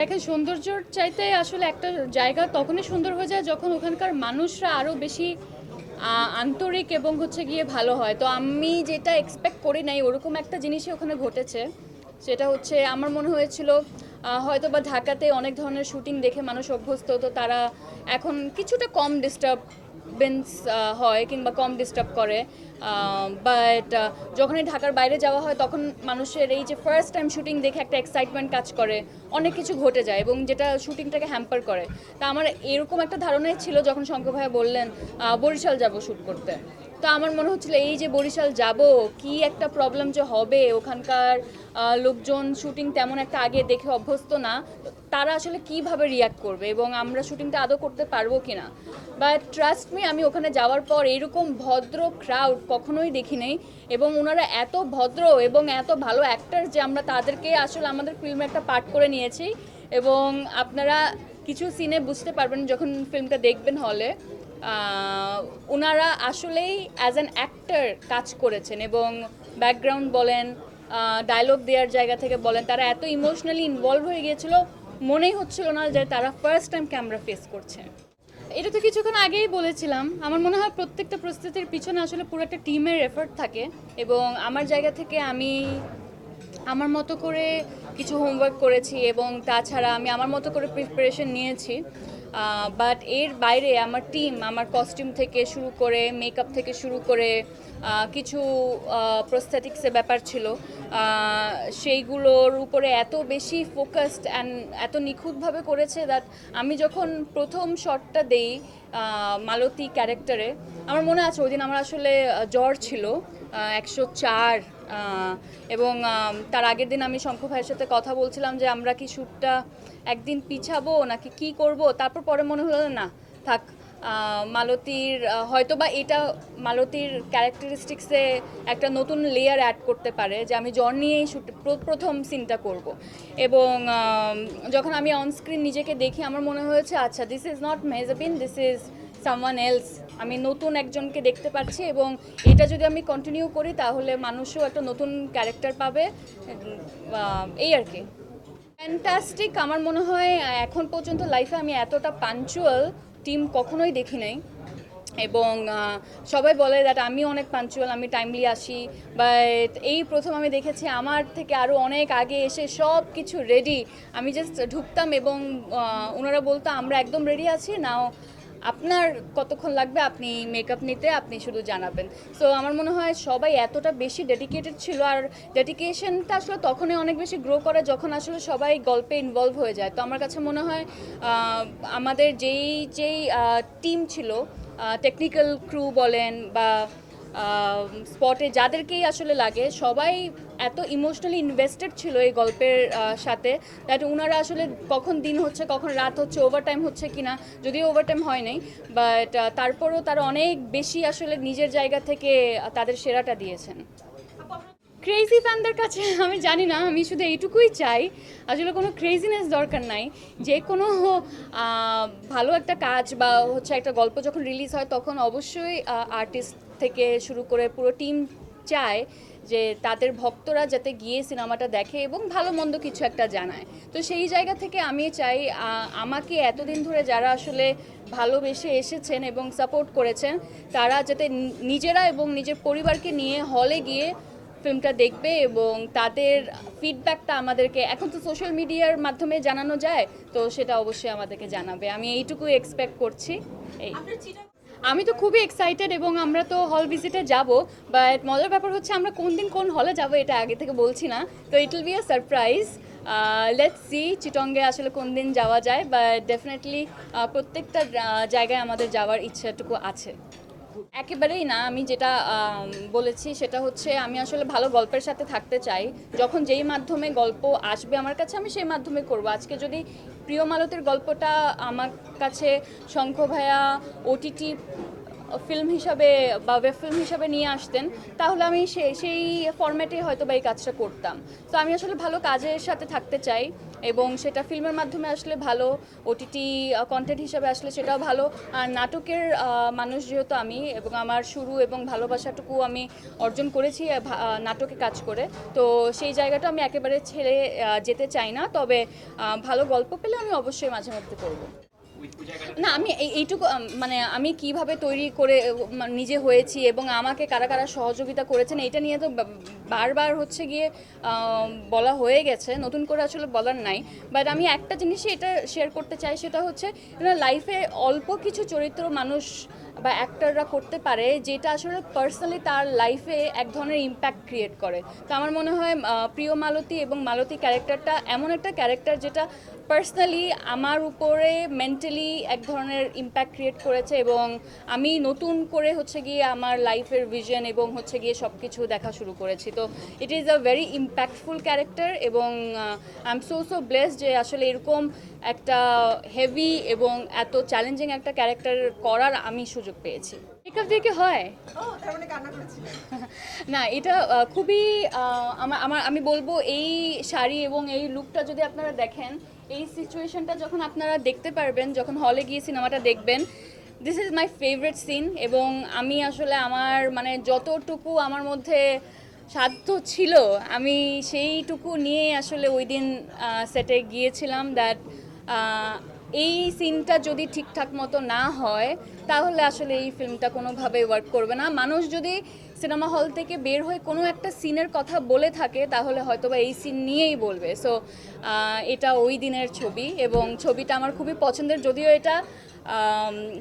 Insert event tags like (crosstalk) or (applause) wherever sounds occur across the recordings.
দেখেন, সৌন্দর্যর চাইতে আসলে একটা জায়গা তখনই সুন্দর হয়ে যায় যখন ওখানকার মানুষরা আরও বেশি আন্তরিক এবং হচ্ছে গিয়ে ভালো হয়। তো আমি যেটা এক্সপেক্ট করি নাই, ওরকম একটা জিনিসই ওখানে ঘটেছে। সেটা হচ্ছে আমার মনে হয়েছিল হয়তো বা ঢাকাতে অনেক ধরনের শুটিং দেখে মানুষ অভ্যস্ত, তো তারা এখন কিছুটা কম ডিস্টার্বেন্স হয় কিংবা কম ডিস্টার্ব করে বাট যখনই ঢাকার বাইরে যাওয়া হয় তখন মানুষের এই যে ফার্স্ট টাইম শুটিং দেখে একটা এক্সাইটমেন্ট কাজ করে, অনেক কিছু ঘটে যায় এবং যেটা শুটিংটাকে হ্যাম্পার করে। তা আমার এরকম একটা ধারণাই ছিল যখন শঙ্কর ভাইয়া বললেন বরিশাল যাব শ্যুট করতে। তো আমার মনে হচ্ছিল এই যে বরিশাল যাব, কি একটা প্রবলেম যে হবে? ওখানকার লোকজন শুটিং তেমন একটা আগে দেখে অভ্যস্ত না। তারা আসলে কীভাবে রিয়াক্ট করবে এবং আমরা শুটিংটা আদৌ করতে পারব কিনা? বাট ট্রাস্ট মি আমি ওখানে যাওয়ার পর এরকম ভদ্র ক্রাউড কখনোই দেখি নাই এবং ওনারা এত ভদ্র এবং এত ভালো অ্যাক্টার যে আমরা তাদেরকে আসলে আমাদের ফিল্মে একটা পার্ট করে নিয়েছি এবং আপনারা কিছু সিনে বুঝতে পারবেন যখন ফিল্মটা দেখবেন হলে ওনারা আসলেই অ্যাজ অ্যান অ্যাক্টার কাজ করেছেন এবং ব্যাকগ্রাউন্ড বলেন ডায়লগ দেওয়ার জায়গা থেকে বলেন, তারা এত ইমোশনালি ইনভলভ হয়ে গিয়েছিল মনেই হচ্ছিল না যে তারা ফার্স্ট টাইম ক্যামেরা ফেস করছে। এটা তো কিছুক্ষণ আগেই বলেছিলাম। আমার মনে হয় প্রত্যেকটা প্রস্তুতির পিছনে আসলে পুরো একটা টিমের এফার্ট থাকে এবং আমার জায়গা থেকে আমি আমার মতো করে কিছু হোমওয়ার্ক করেছি এবং তাছাড়া আমি আমার মতো করে প্রিপারেশন নিয়েছি। বাট এর বাইরে আমার টিম আমার কস্টিউম থেকে শুরু করে মেকআপ থেকে শুরু করে কিছু প্রস্থেটিক্সের ব্যাপার ছিল। সেইগুলোর উপরে এত বেশি ফোকাসড অ্যান্ড এত নিখুঁতভাবে করেছে দ্যাট আমি যখন প্রথম শটটা দেই মালতী ক্যারেক্টারে আমার মনে আছে ওই দিন আমার আসলে জ্বর ছিল একশো চার এবং তার আগের দিন আমি শঙ্খ ভাইয়ের সাথে কথা বলছিলাম যে আমরা কি শ্যুটটা একদিন পিছাবো, নাকি কি করব? তারপর পরে মনে হলো না, থাক মালতীর হয়তো বা এটা মালতীর ক্যারেক্টারিস্টিক্সে একটা নতুন লেয়ার অ্যাড করতে পারে যে আমি জ্বর নিয়েই শুট প্রথম সিনটা করব। এবং যখন আমি অনস্ক্রিন নিজেকে দেখি, আমার মনে হয়েছে আচ্ছা this is not Mehazabien this is someone else আমি নতুন একজনকে দেখতে পাচ্ছি এবং এটা যদি আমি কন্টিনিউ করি, তাহলে মানুষও একটা নতুন ক্যারেক্টার পাবে এই আর কি। ফ্যান্টাস্টিক আমার মনে হয়, এখন পর্যন্ত লাইফে আমি এতটা পাঞ্চুয়াল টিম কখনোই দেখি নাই। এবং সবাই বলে দ্যাট আমি অনেক পাঞ্চুয়াল আমি টাইমলি আসি বাট এই প্রথম আমি দেখেছি, আমার থেকে আরও অনেক আগে এসে সব কিছু রেডি আমি জাস্ট ঢুকতাম এবং ওনারা বলতো, আমরা একদম রেডি আছি নাও আপনার কতক্ষণ লাগবে আপনি মেকআপ নিতে, আপনি শুধু জানাবেন। সো আমার মনে হয় সবাই এতটা বেশি ডেডিকেটেড ছিল আর ডেডিকেশনটা আসলে তখনই অনেক বেশি গ্রো করে যখন আসলে সবাই গল্পে ইনভলভ হয়ে যায়। তো আমার কাছে মনে হয় আমাদের যেই যেই টিম ছিল টেকনিক্যাল ক্রু বলেন বা স্পটে যাদেরকেই আসলে লাগে, সবাই এত ইমোশনালি ইনভেস্টেড ছিল এই গল্পের সাথে দ্যাট ওনারা আসলে কখন দিন হচ্ছে, কখন রাত হচ্ছে ওভারটাইম হচ্ছে কিনা, যদিও ওভারটাইম হয় নাই বাট তারপরও তারা অনেক বেশি আসলে নিজের জায়গা থেকে তাদের সেরাটা দিয়েছেন। ক্রেজি ফ্যানদের কাছে (laughs) আমি জানি না, আমি শুধু এইটুকুই চাই, আসলে কোনো ক্রেজিনেস দরকার নাই, যে কোনো ভালো একটা কাজ বা হচ্ছে একটা গল্প যখন রিলিজ হয়, তখন অবশ্যই আর্টিস্ট থেকে শুরু করে পুরো টিম চায় যে তাদের ভক্তরা যাতে গিয়ে সিনেমাটা দেখে এবং ভালো মন্দ কিছু একটা জানায়। তো সেই জায়গা থেকে আমি চাই আমাকে এতদিন ধরে যারা আসলে ভালোবেসে এসেছেন এবং সাপোর্ট করেছেন, তারা যাতে নিজেরা এবং নিজের পরিবারকে নিয়ে হলে গিয়ে ফিল্মটা দেখবে এবং তাদের ফিডব্যাকটা আমাদেরকে, এখন তো সোশ্যাল মিডিয়ার মাধ্যমে জানানো যায়, তো সেটা অবশ্যই আমাদেরকে জানাবে। আমি এইটুকুই এক্সপেক্ট করছি। এই। আমি তো খুবই এক্সাইটেড এবং আমরা তো হল ভিজিটে যাব বাট মজার ব্যাপার হচ্ছে আমরা কোন দিন কোন হলে যাব এটা আগে থেকে বলছি না। তো it will be a surprise let's see চিটঙ্গে আসলে কোন দিন যাওয়া যায় বাট ডেফিনেটলি প্রত্যেকটা জায়গায় আমাদের যাওয়ার ইচ্ছাটুকু আছে। একেবারেই না, আমি যেটা বলেছি সেটা হচ্ছে আমি আসলে ভালো গল্পের সাথে থাকতে চাই। যখন যেই মাধ্যমে গল্প আসবে আমার কাছে, আমি সেই মাধ্যমে করব। আজকে যদি প্রিয় মালতের গল্পটা আমার কাছে শঙ্খ ভাইয়া ওটিটি ফিল্ম হিসাবে বা ওয়েব ফিল্ম হিসাবে নিয়ে আসতেন, তাহলে আমি সে, সেই ফরম্যাটে হয়তো বা এই কাজটা করতাম। তো আমি আসলে ভালো কাজের সাথে থাকতে চাই। এবং সেটা ফিল্মের মাধ্যমে আসলে ভালো ওটিটি কন্টেন্ট হিসাবে আসলে সেটাও ভালো। আর নাটকের মানুষ যেহেতু আমি এবং আমার শুরু এবং ভালোবাসাটুকু আমি অর্জন করেছি নাটকে কাজ করে, তো সেই জায়গাটা আমি একেবারে ছেড়ে যেতে চাই না। তবে ভালো গল্প পেলে আমি অবশ্যই মাঝে মধ্যে করব। না, আমি এই- এইটুকু মানে আমি কীভাবে তৈরি করে নিজে হয়েছি এবং আমাকে কারা কারা সহযোগিতা করেছেন এটা নিয়ে তো বারবার হচ্ছে গিয়ে বলা হয়ে গেছে, নতুন করে আসলে বলার নাই। বাট আমি একটা জিনিসই এটা শেয়ার করতে চাই, সেটা হচ্ছে লাইফে অল্প কিছু চরিত্র মানুষ বা অ্যাক্টররা করতে পারে, যেটা আসলে পার্সোনালি তার লাইফে এক ধরনের ইম্প্যাক্ট ক্রিয়েট করে। তো আমার মনে হয় প্রিয় মালতী এবং মালতী ক্যারেক্টারটা এমন একটা ক্যারেক্টার যেটা পার্সোনালি আমার উপরে মেন্টালি এক ধরনের ইম্প্যাক্ট ক্রিয়েট করেছে এবং আমি নতুন করে হচ্ছে গিয়ে আমার লাইফের ভিশন এবং হচ্ছে গিয়ে সব কিছু দেখা শুরু করেছি। তো it is a very impactful character এবং I am so so blessed যে আসলে এরকম একটা হেভি এবং এত চ্যালেঞ্জিং একটা ক্যারেক্টার করার আমি সুযোগ পেয়েছি। মেকআপ দিয়ে কি হয়? তার মানে (laughs) না এটা খুবই আমার আমার আমি বলব এই শাড়ি এবং এই লুকটা যদি আপনারা দেখেন এই সিচুয়েশনটা যখন আপনারা দেখতে পারবেন, যখন হলে গিয়ে সিনেমাটা দেখবেন this is my favourite scene এবং আমি আসলে আমার মানে যতটুকু আমার মধ্যে সাধ্য ছিল, আমি সেইটুকু নিয়ে আসলে ওই দিন সেটে গিয়েছিলাম দ্যাট এই সিনটা যদি ঠিকঠাক মতো না হয়, তাহলে আসলে এই ফিল্মটা কোনোভাবে ওয়ার্ক করবে না। মানুষ যদি সিনেমা হল থেকে বের হয়ে কোনো একটা সিনের কথা বলে থাকে, তাহলে হয়তো বা এই সিন নিয়েই বলবে। সো এটা ওই দিনের ছবি এবং ছবিটা আমার খুবই পছন্দের। যদিও এটা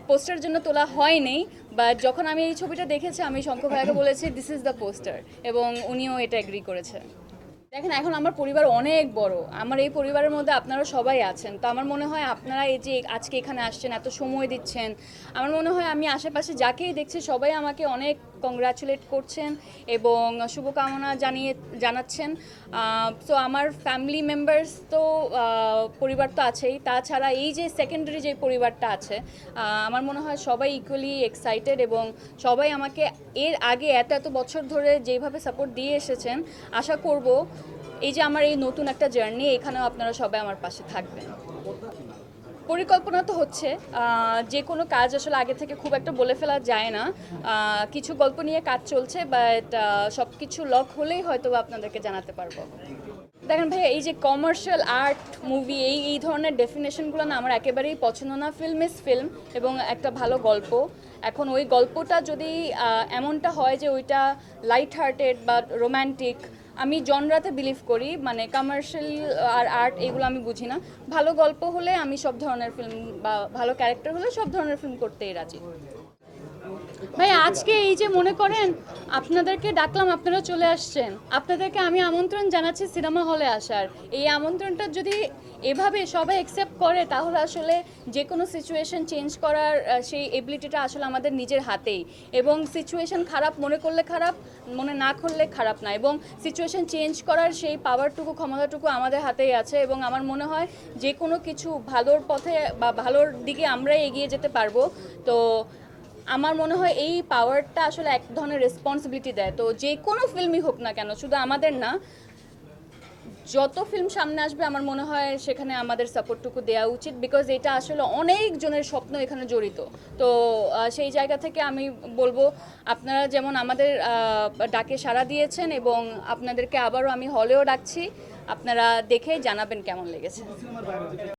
পোস্টার জন্য তোলা হয়নি বাট যখন আমি এই ছবিটা দেখেছি, আমি শঙ্কর ভাইয়াকে বলেছি দিস ইজ দ্য পোস্টার এবং উনিও এটা এগ্রি করেছে দেখেন, এখন আমার পরিবার অনেক বড়। আমার এই পরিবারের মধ্যে আপনারা সবাই আছেন। তো আমার মনে হয় আপনারা এই যে আজকে এখানে আসছেন, এত সময় দিচ্ছেন, আমার মনে হয় আমি আশেপাশে যাকেই দেখছি, সবাই আমাকে অনেক কংগ্রাচুলেট করছেন এবং শুভকামনা জানিয়ে, জানাচ্ছেন। তো আমার ফ্যামিলি মেম্বার্স তো পরিবার তো আছেই। তাছাড়া এই যে সেকেন্ডারি যে পরিবারটা আছে আমার মনে হয় সবাই ইকুয়ালি এক্সাইটেড এবং সবাই আমাকে এর আগে এত এত বছর ধরে যেভাবে সাপোর্ট দিয়ে এসেছেন, আশা করব এই যে আমার এই নতুন একটা জার্নি, এখানেও আপনারা সবাই আমার পাশে থাকবেন। পরিকল্পনা তো হচ্ছে যে কোনো কাজ আসলে আগে থেকে খুব একটা বলে ফেলা যায় না। কিছু গল্প নিয়ে কাজ চলছে বাট সব কিছু লক হলেই হয়তো আপনাদেরকে জানাতে পারব। দেখেন ভাই এই যে কমার্শিয়াল আর্ট মুভি এই এই ধরনের ডেফিনেশনগুলো না আমার একেবারেই পছন্দ না। ফিল্ম ইজ ফিল্ম এবং একটা ভালো গল্প। এখন ওই গল্পটা যদি এমনটা হয় যে ওইটা লাইট হার্টেড বা রোম্যান্টিক আমি জনরাতে বিলিভ করি মানে কমার্শিয়াল আর আর্ট এগুলো আমি বুঝি না। ভালো গল্প হলে আমি সব ধরনের ফিল্ম বা ভালো ক্যারেক্টার হলে সব ধরনের ফিল্ম করতেই রাজি। ভাই, আজকে এই যে মনে করেন আপনাদেরকে ডাকলাম, আপনারা চলে আসছেন। আপনাদেরকে আমি আমন্ত্রণ জানাচ্ছি সিনেমা হলে আসার। এই আমন্ত্রণটা যদি এভাবে সবাই অ্যাকসেপ্ট করে, তাহলে আসলে যে কোনো সিচুয়েশন চেঞ্জ করার সেই এবিলিটিটা আসলে আমাদের নিজের হাতেই। এবং সিচুয়েশন খারাপ মনে করলে খারাপ, মনে না করলে খারাপ না। এবং সিচুয়েশন চেঞ্জ করার সেই পাওয়ারটুকু ক্ষমতাটুকু আমাদের হাতেই আছে। এবং আমার মনে হয় যে কোনো কিছু ভালোর পথে বা ভালোর দিকে আমরাই এগিয়ে যেতে পারব। তো আমার মনে হয় এই পাওয়ারটা আসলে এক ধরনের রেসপন্সিবিলিটি দেয়। তো যে কোনো ফিল্মই হোক না কেন, শুধু আমাদের না, যত ফিল্ম সামনে আসবে আমার মনে হয় সেখানে আমাদের সাপোর্টটুকু দেওয়া উচিত বিকজ এটা আসলে অনেক জনের স্বপ্ন এখানে জড়িত। তো সেই জায়গা থেকে আমি বলব, আপনারা যেমন আমাদের ডাকে সাড়া দিয়েছেন এবং আপনাদেরকে আবারও আমি হলেও ডাকছি, আপনারা দেখে জানাবেন কেমন লেগেছে।